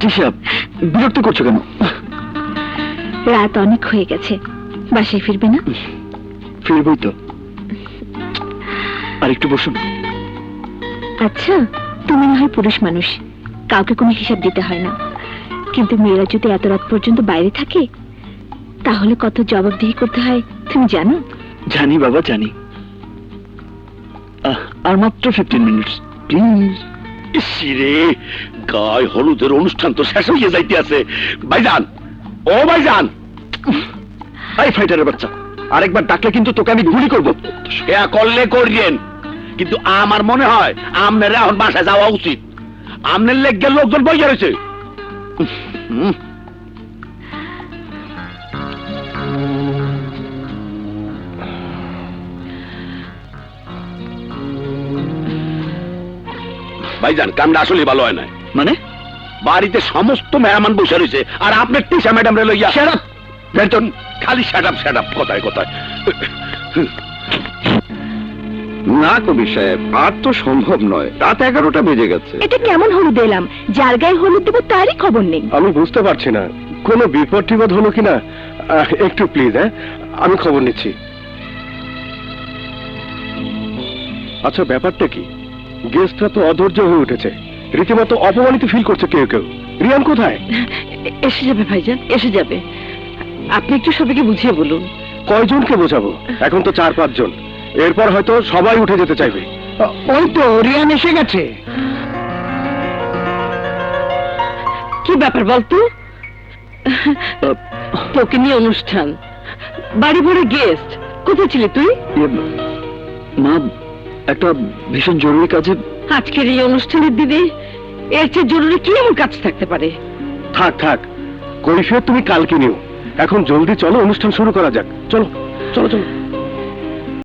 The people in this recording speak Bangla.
তৃষা বিরক্ত করছ কেন? রাত অনেক হয়ে গেছে। বাসায় ফিরবে না? ফিরবই তো। আর একটু বসুন। আচ্ছা তুমি না হয় পুরুষ মানুষ। কাউকে কোনো হিসাব দিতে হয় না। কিন্তু মেয়েরা যদি এত রাত পর্যন্ত বাইরে থাকে তাহলে কত জবাবদিহি করতে হয় তুমি জানো? জানি বাবা জানি। আর মাত্র ফিফটিন মিনিটস প্লিজ ইসিরে গায়ে হলুদের অনুষ্ঠান তো শেষ হয়ে যাইতে আছে। ভাইজান, ও ভাইজান। এই ফাইটারের বাচ্চা, আরেকবার ডাকলে কিন্তু তোকে আমি গুলি করব। সেয়া করলে করিয়েন কিন্তু আমার মনে হয় আমনের এখন বাসায় যাওয়া উচিত। আমনের লেগে লোকজন বইয়া রয়েছে। ভাইজান কামটা আসলে ভালো হয় না মানে? বাড়িতে সমস্ত মেহমান বসে রয়েছে আর আপনার টিসা ম্যাডাম রে লইয়া সেরাপ বেতন খালি সেটাপ সেটাপ কথায় কথায়। না কবি সাহেব আর তো সম্ভব নয়। রাত এগারোটা বেজে গেছে। এটা কেমন হলুদ এলাম? যার গায়ে হলুদ দেবো তারই খবর নেই। আমি বুঝতে পারছি না। কোনো বিপদ টিপদ হলো কিনা? আহ, একটু প্লিজ হ্যাঁ? আমি খবর নিচ্ছি। আচ্ছা ব্যাপারটা কি? গেস্টরা তো অধৈর্য হয়ে উঠেছে। রীতিমতো অপমানিত ফিল করছে কেউ কেউ। রিয়ান কোথায়? এসে যাবে ভাইজান এসে যাবে। আপনি একটু সবাইকে বুঝিয়ে বলুন। কয়জনকে বোঝাবো? এখন তো চার পাঁচজন। এরপর হয়তো সবাই উঠে যেতে চাইবে। ওই তো রিয়ান এসে গেছে। কি ব্যাপার বলতো? তোকে নিয়ে অনুষ্ঠান। বাড়ি ভরে গেস্ট। কোথায় ছিলি তুই? মা একটা ভীষণ জরুরি কাজে আজকের এই অনুষ্ঠানের দিনে এর চেয়ে জরুরি কি এমন কাজ থাকতে পারে? থাক থাক। কৈফিয়ত তুমি কালকে নিও। এখন জলদি চলো অনুষ্ঠান শুরু করা যাক। চলো চলো চলো।